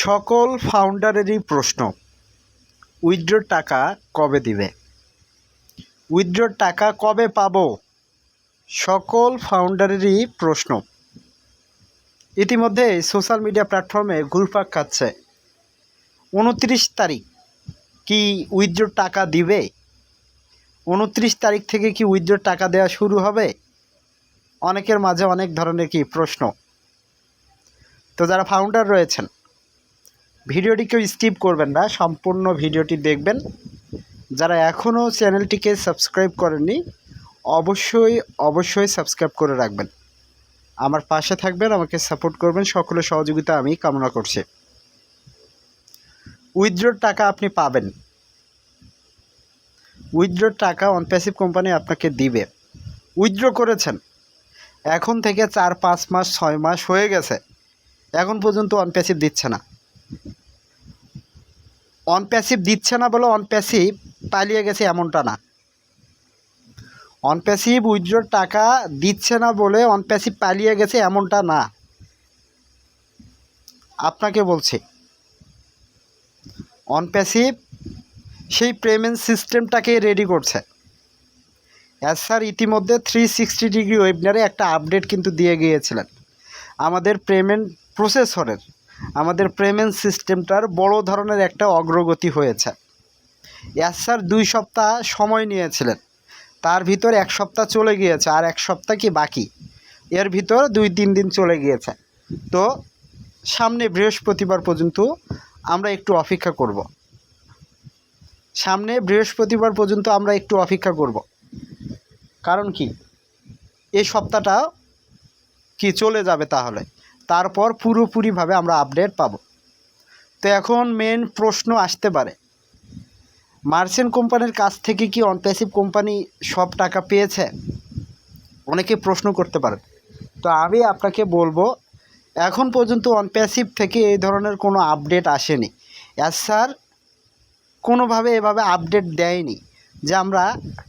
সকল ফাউন্ডারেরই প্রশ্ন, উইথড্রর টাকা কবে দিবে? উইথড্রর টাকা কবে পাব? সকল ফাউন্ডারেরই প্রশ্ন। ইতিমধ্যে সোশ্যাল মিডিয়া প্ল্যাটফর্মে ঘুরপাক খাচ্ছে। উনত্রিশ তারিখ, কি উইথড্রর টাকা দিবে? উনত্রিশ তারিখ থেকে কি উইথড্রর টাকা দেওয়া শুরু হবে? অনেকের মাঝে অনেক ধরনের কি প্রশ্ন। তো যারা ফাউন্ডার রয়েছেন ভিডিওটি কেউ স্কিপ করবেন না, সম্পূর্ণ ভিডিওটি দেখবেন। যারা এখনও চ্যানেলটিকে সাবস্ক্রাইব করেননি, অবশ্যই অবশ্যই সাবস্ক্রাইব করে রাখবেন। আমার পাশে থাকবেন, আমাকে সাপোর্ট করবেন, সকলের সহযোগিতা আমি কামনা করছি। উইথড্রোর টাকা আপনি পাবেন। উইথড্রোর টাকা অনপ্যাসিভ কোম্পানি আপনাকে দিবে। উইথড্র করেছেন। এখন থেকে চার, পাঁচ মাস, ছয় মাস হয়ে গেছে। এখন পর্যন্ত অনপ্যাসিভ দিচ্ছে না। অনপ্যাসিভ দিচ্ছে না বলে অনপ্যাসিভ পালিয়ে গেছে এমনটা না। অনপ্যাসিভ উইথড্রোর টাকা দিচ্ছে না বলে অনপ্যাসিভ পালিয়ে গেছে এমনটা না। আপনাকে বলছি অনপ্যাসিভ সেই পেমেন্ট সিস্টেমটাকে রেডি করছে। অ্যাজ স্যার ইতিমধ্যে থ্রি সিক্সটি ডিগ্রি ওয়েবনারে একটা আপডেট কিন্তু দিয়ে গিয়েছিলেন। আমাদের পেমেন্ট প্রসেসরের আমাদের সিস্টেমটার বড় ধরনের একটা অগ্রগতি হয়েছে। অ্যাজ স্যার দুই সপ্তাহ সময় নিয়েছিলেন। তার ভিতর এক সপ্তাহ চলে গিয়েছে আর এক সপ্তাহ কি বাকি? এর ভিতর দুই তিন দিন চলে গিয়েছে। তো সামনে বৃহস্পতিবার পর্যন্ত আমরা একটু অপেক্ষা করব। সামনে বৃহস্পতিবার পর্যন্ত আমরা একটু অপেক্ষা করব। কারণ কি? এই সপ্তাহটা কি চলে যাবে তাহলে? তারপর পুরোপুরিভাবে আমরা আপডেট পাবো। তো এখন মেন প্রশ্ন আসতে পারে। মার্চেন্ট কোম্পানির কাছ থেকে কি অনপ্যাসিভ কোম্পানি সব টাকা পেয়েছে? অনেকে প্রশ্ন করতে পারেন তো আমি আপনাকে বলব, এখন পর্যন্ত অনপ্যাসিভ থেকে এই ধরনের কোনো আপডেট আসেনি। অ্যাজ স্যার কোনোভাবে এভাবে আপডেট দেয়নি যে আমরা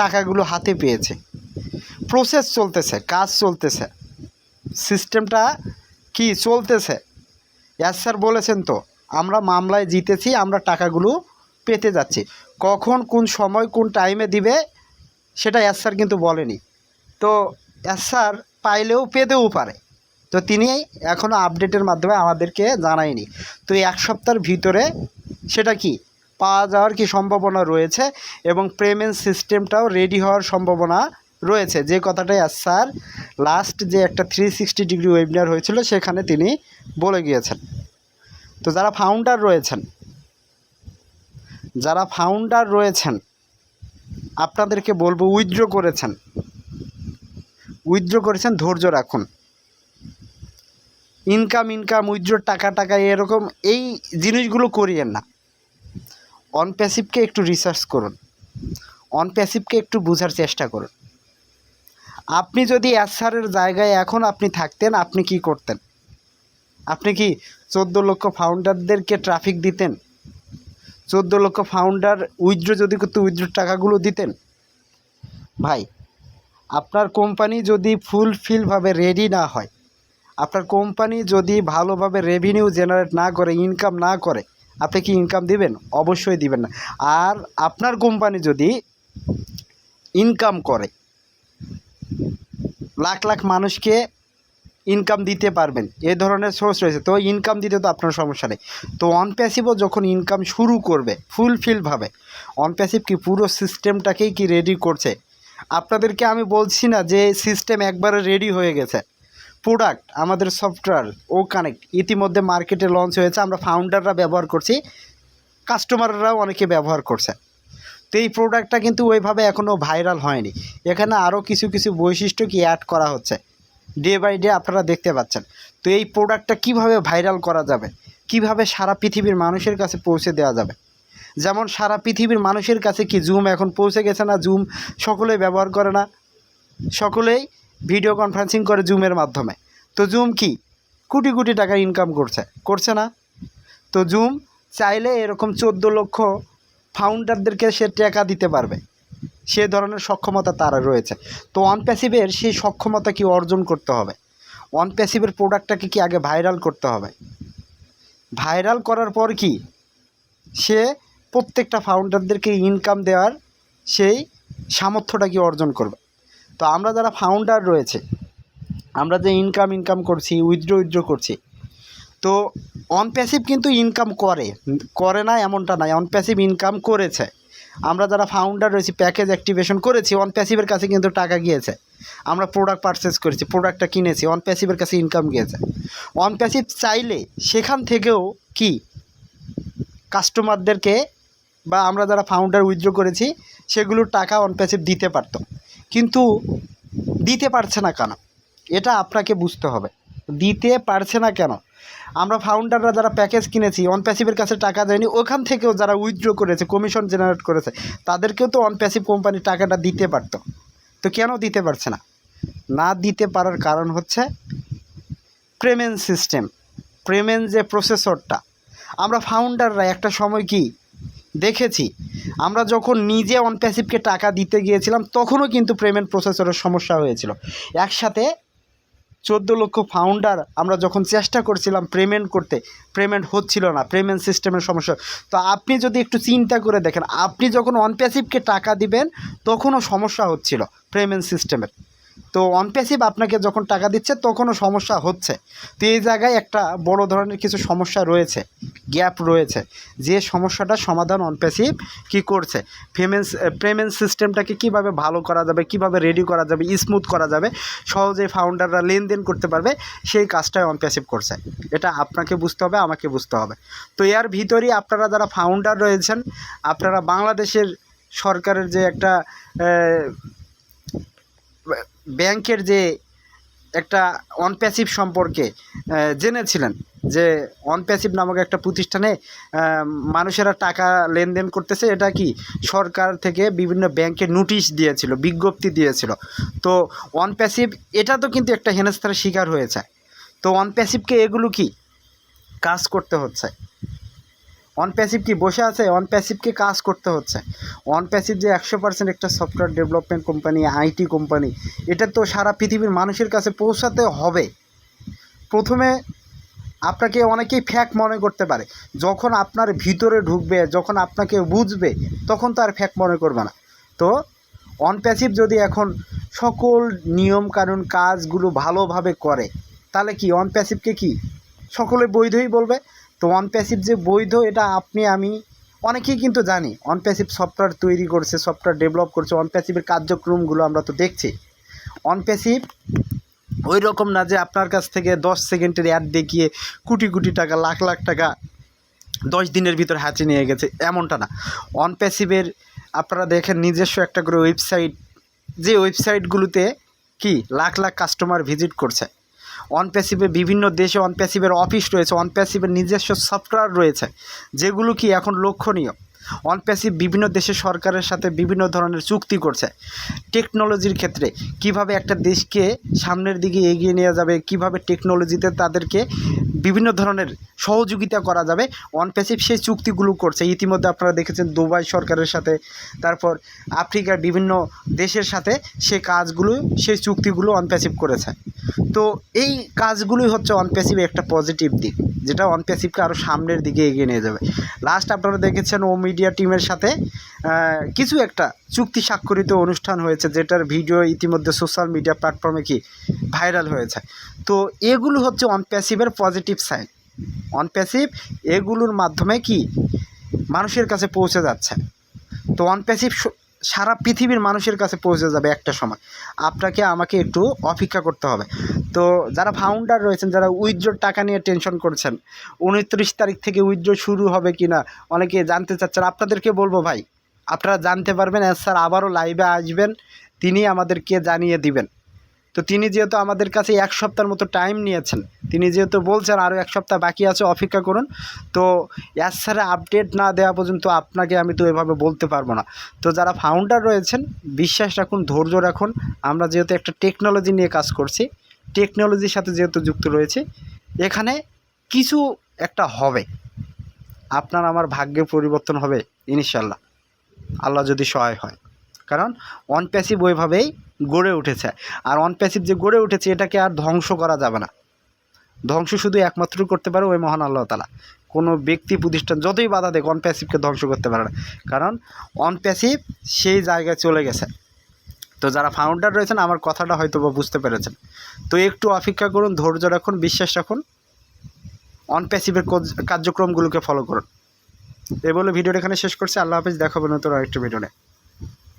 টাকাগুলো হাতে পেয়েছি। প্রসেস চলতেছে, কাজ চলতেছে। সিস্টেমটা কি চলতেছে? অ্যাজ স্যার বলেছেন তো। আমরা মামলায় জিতেছি, আমরা টাকাগুলো পেতে যাচ্ছি। কখন, কোন সময়, কোন টাইমে দিবে, সেটা অ্যাজ স্যার কিন্তু বলেনি। তো অ্যাজ স্যার পাইলেও পেতেও পারে। তো তিনি এখনও আপডেটের মাধ্যমে আমাদেরকে জানায়নি। তো এক সপ্তাহের ভিতরে সেটা কি? পাওয়া যাওয়ার কি সম্ভাবনা রয়েছে? এবং পেমেন্ট সিস্টেমটাও রেডি হওয়ার সম্ভাবনা রয়েছে? যে কথাটাই স্যার লাস্ট যে একটা থ্রি সিক্সটি ডিগ্রি ওয়েবিনার হয়েছিল, সেখানে তিনি বলে গিয়েছেন। তো যারা ফাউন্ডার রয়েছেন, যারা ফাউন্ডার রয়েছেন, আপনাদেরকে বলব উইথড্র করেছেন। উইথড্র করেছেন, ধৈর্য রাখুন। ইনকাম ইনকাম উইথড্র টাকা টাকা, এরকম এই জিনিসগুলো করিয়েন না। অনপ্যাসিভকে একটু রিসার্চ করুন। অনপ্যাসিভকে একটু বোঝার চেষ্টা করুন। আপনি যদি অ্যাসারের জায়গায় এখন আপনি থাকতেন, আপনি কি করতেন? আপনি কি চোদ্দ লক্ষ ফাউন্ডারদেরকে ট্রাফিক দিতেন? চোদ্দ লক্ষ ফাউন্ডার উইথড্র যদি করতে, উইথড্র টাকাগুলো দিতেন? ভাই, আপনার কোম্পানি যদি ফুলফিলভাবে রেডি না হয়, আপনার কোম্পানি যদি ভালোভাবে রেভিনিউ জেনারেট না করে ইনকাম না করে, আপনি কি ইনকাম দিবেন? অবশ্যই দিবেন না। আর আপনার কোম্পানি যদি ইনকাম করে লাখ লাখ মানুষকে ইনকাম দিতে পারবেন। এ ধরনের সোর্স রয়েছে। তো ইনকাম দিতে তো আপনার সমস্যা নেই। তো অনপ্যাসিভও যখন ইনকাম শুরু করবে ফুলফিলভাবে অনপ্যাসিভ কি পুরো সিস্টেমটাকেই কি রেডি করছে? আপনাদেরকে আমি বলছি না যে সিস্টেম একবারে রেডি হয়ে গেছে। প্রোডাক্ট আমাদের সফটওয়্যার ও কানেক্ট ইতিমধ্যে মার্কেটে লঞ্চ হয়েছে। আমরা ফাউন্ডাররা ব্যবহার করছি। কাস্টমাররাও অনেকে ব্যবহার করছে। তো এই প্রোডাক্টটা কিন্তু ওইভাবে এখনও ভাইরাল হয়নি। এখানে আরও কিছু কিছু বৈশিষ্ট্য কি অ্যাড করা হচ্ছে? ডে বাই ডে আপনারা দেখতে পাচ্ছেন। তো এই প্রোডাক্টটা কীভাবে ভাইরাল করা যাবে? কীভাবে সারা পৃথিবীর মানুষের কাছে পৌঁছে দেওয়া যাবে? যেমন সারা পৃথিবীর মানুষের কাছে কি জুম এখন পৌঁছে গেছে না? জুম সকলেই ব্যবহার করে না? সকলেই ভিডিও কনফারেন্সিং করে জুমের মাধ্যমে। তো জুম কি? কোটি কোটি টাকা ইনকাম করছে। করছে না? তো জুম চাইলে এরকম চোদ্দ লক্ষ ফাউন্ডারদেরকে সে টাকা দিতে পারবে। সে ধরনের সক্ষমতা তারা রয়েছে। তো অনপ্যাসিভের সেই সক্ষমতা কি অর্জন করতে হবে? অনপ্যাসিভের প্রোডাক্টটাকে কি আগে ভাইরাল করতে হবে? ভাইরাল করার পর কি? সে প্রত্যেকটা ফাউন্ডারদেরকে ইনকাম দেওয়ার সেই সামর্থ্যটা কি অর্জন করবে? তো আমরা যারা ফাউন্ডার রয়েছে, আমরা যে ইনকাম ইনকাম করছি উইথড্র উইথড্র করছি, তো অন প্যাসিভ কিন্তু ইনকাম করে। করে না, এমনটা নয় অন প্যাসিভ ইনকাম করেছে। আমরা যারা ফাউন্ডার রয়েছি প্যাকেজ অ্যাক্টিভেশন করেছি অন প্যাসিভের কাছে কিন্তু টাকা গিয়েছে। আমরা প্রোডাক্ট পারচেস করেছি প্রোডাক্টটা কিনেছি অন প্যাসিভের কাছে ইনকাম গিয়েছে। অন প্যাসিভ চাইলে সেখান থেকেও কি? কাস্টমারদেরকে বা আমরা যারা ফাউন্ডার উইথড্র করেছি সেগুলোর টাকা অন প্যাসিভ দিতে পারতো। কিন্তু দিতে পারছে না কেন? এটা আপনাকে বুঝতে হবে। দিতে পারছে না কেন? আমরা ফাউন্ডাররা যারা প্যাকেজ কিনেছি অন প্যাসিভের কাছে টাকা দেয়নি, ওখান থেকেও যারা উইথড্র করেছে কমিশন জেনারেট করেছে, তাদেরকেও তো অন প্যাসিভ কোম্পানি টাকাটা দিতে পারতো। তো কেন দিতে পারছে না? না দিতে পারার কারণ হচ্ছে পেমেন্ট সিস্টেম পেমেন্ট যে প্রসেসরটা আমরা ফাউন্ডাররা একটা সময় কি দেখেছি, আমরা যখন নিজে অনপ্যাসিভকে টাকা দিতে গিয়েছিলাম, তখনও কিন্তু পেমেন্ট প্রসেসরের সমস্যা হয়েছিল। একসাথে চোদ্দ লক্ষ ফাউন্ডার আমরা যখন চেষ্টা করছিলাম পেমেন্ট করতে পেমেন্ট হচ্ছিল না পেমেন্ট সিস্টেমের সমস্যা। তো আপনি যদি একটু চিন্তা করে দেখেন, আপনি যখন অনপ্যাসিভকে টাকা দিবেন, তখনও সমস্যা হচ্ছিল পেমেন্ট সিস্টেমের তো অন প্যাসিভ আপনাকে যখন টাকা দিচ্ছে, তখনও সমস্যা হচ্ছে। তো এই জায়গায় একটা বড় ধরনের কিছু সমস্যা রয়েছে গ্যাপ রয়েছে। যে সমস্যাটা সমাধান অন প্যাসিভ কী করছে? পেমেন্টস পেমেন্ট সিস্টেমটাকে কীভাবে ভালো করা যাবে, কীভাবে রেডি করা যাবে স্মুথ করা যাবে, সহজে ফাউন্ডাররা লেনদেন করতে পারবে, সেই কাজটাই অন প্যাসিভ করছে। এটা আপনাকে বুঝতে হবে, আমাকে বুঝতে হবে। তো এর ভিতরেই আপনারা যারা ফাউন্ডার রয়েছেন, আপনারা বাংলাদেশের সরকারের যে একটা ব্যাংকের যে একটা অনপ্যাসিভ সম্পর্কে জেনেছিলেন যে অনপ্যাসিভ নামক একটা প্রতিষ্ঠানে মানুষেরা টাকা লেনদেন করতেছে। এটা কি সরকার থেকে বিভিন্ন ব্যাংকে নোটিশ দিয়েছিল, বিজ্ঞপ্তি দিয়েছিল। তো অনপ্যাসিভ এটা তো কিন্তু একটা হেনস্থার শিকার হয়েছে। তো অনপ্যাসিভকে এগুলো কি কাজ করতে হচ্ছে? অন প্যাসিভ কি? বসে আছে অন প্যাসিভকে কাজ করতে হচ্ছে? অন প্যাসিভ যে একশো পার্সেন্ট একটা software development company IT company এটা তো সারা পৃথিবীর মানুষের কাছে পৌঁছাতে হবে। প্রথমে আপনাকে অনেকেই ফ্যাক মনে করতে পারে। যখন আপনার ভিতরে ঢুকবে, যখন আপনাকে বুঝবে, তখন তো আর ফ্যাক মনে করবে না। তো অন প্যাসিভ যদি এখন সকল নিয়ম কানুন কাজগুলো ভালোভাবে করে, তাহলে কি? অন প্যাসিভকে কি? সকলে বৈধই বলবে? তো অন প্যাসিভ যে বৈধ, এটা আপনি, আমি অনেকেই কিন্তু জানি। অন প্যাসিভ সফটওয়্যার তৈরি করছে সফটওয়্যার ডেভেলপ করছে অন প্যাসিভের কার্যক্রমগুলো আমরা তো দেখছি। অন প্যাসিভ ওই রকম না যে আপনার কাছ থেকে দশ সেকেন্ডের অ্যাড দেখিয়ে কোটি কোটি টাকা, লাখ লাখ টাকা দশ দিনের ভিতর হাতে নিয়ে গেছে, এমনটা না। অন প্যাসিভের আপনারা দেখেন নিজস্ব একটা করে ওয়েবসাইট যে ওয়েবসাইটগুলোতে কি লাখ লাখ কাস্টমার ভিজিট করছে। অন প্যাসিভে বিভিন্ন দেশে অনপ্যাসিভের অফিস রয়েছে অনপ্যাসিভের নিজস্ব সফটওয়্যার রয়েছে, যেগুলো কি এখন লক্ষণীয়। অন প্যাসিভ বিভিন্ন দেশের সরকারের সাথে বিভিন্ন ধরনের চুক্তি করছে। টেকনোলজির ক্ষেত্রে কীভাবে একটা দেশকে সামনের দিকে এগিয়ে নেওয়া যাবে, কীভাবে টেকনোলজিতে তাদেরকে বিভিন্ন ধরনের সহযোগিতা করা যাবে অন প্যাসিভ সেই চুক্তিগুলো করছে। ইতিমধ্যে আপনারা দেখেছেন দুবাই সরকারের সাথে, তারপর আফ্রিকার বিভিন্ন দেশের সাথে সে কাজগুলো, সেই চুক্তিগুলো অন প্যাসিভ করেছে। তো এই কাজগুলোই হচ্ছে অন প্যাসিভ একটা পজিটিভ দিক, যেটা অন প্যাসিভকে আরও সামনের দিকে এগিয়ে নিয়ে যাবে। লাস্ট আপনারা দেখেছেন ও মিডিয়া টিমের সাথে কিছু একটা চুক্তি স্বাক্ষরিত অনুষ্ঠান হয়েছে, যেটার ভিডিও ইতিমধ্যে সোশ্যাল মিডিয়া প্ল্যাটফর্মে কি ভাইরাল হয়েছে। তো এগুলো হচ্ছে অনপ্যাসিভের পজিটিভ সাইন অনপ্যাসিভ এগুলোর মাধ্যমে কি মানুষের কাছে পৌঁছে যাচ্ছে। তো অন প্যাসিভ সারা পৃথিবীর মানুষের কাছে পৌঁছে যাবে একটা সময়। আপনাকে আমাকে একটু অপেক্ষা করতে হবে। তো যারা ফাউন্ডার রয়েছেন, যারা উইথড্রোর টাকা নিয়ে টেনশন করছেন, উনত্রিশ তারিখ থেকে উইথড্র শুরু হবে কি না অনেকে জানতে চাচ্ছেন। আপনাদেরকে বলব ভাই, আপনারা জানতে পারবেন স্যার আবারও লাইভে আসবেন তিনি আমাদেরকে জানিয়ে দিবেন। তো তিনি যেহেতু আমাদের কাছে এক সপ্তাহের মতো টাইম নিয়েছেন, তিনি যেহেতু বলছেন আরও এক সপ্তাহ বাকি আছে, অপেক্ষা করুন। তো এস স্যারে আপডেট না দেওয়া পর্যন্ত আপনাকে আমি তো এভাবে বলতে পারব না। তো যারা ফাউন্ডার রয়েছেন, বিশ্বাস রাখুন, ধৈর্য রাখুন, আমরা যেহেতু একটা টেকনোলজি নিয়ে কাজ করছি টেকনোলজির সাথে যেহেতু যুক্ত রয়েছে, এখানে কিছু একটা হবে। আপনার আমার ভাগ্যে পরিবর্তন হবে ইনশাল্লাহ আল্লাহ যদি সহায় হয়। কারণ অন প্যাসিভ ওইভাবেই গড়ে উঠেছে। আর অন প্যাসিভ যে গড়ে উঠেছে, এটাকে আর ধ্বংস করা যাবে না। ধ্বংস শুধু একমাত্র করতে পারে ওই মহান আল্লাহ তালা কোনো ব্যক্তি, প্রতিষ্ঠান যতই বাধা দেখ অন প্যাসিভকে ধ্বংস করতে পারে না। কারণ অন প্যাসিভ সেই জায়গায় চলে গেছে। তো যারা ফাউন্ডার রয়েছেন, আমার কথাটা হয়তো বা বুঝতে পেরেছেন। তো একটু অপেক্ষা করুন, ধৈর্য রাখুন, বিশ্বাস রাখুন। অন প্যাসিভের কার্যক্রমগুলোকে ফলো করুন। এই বলে ভিডিওটা এখানে শেষ করছি। আল্লাহ হাফিজ, দেখাবো নতুন আরেকটা ভিডিও নিয়ে।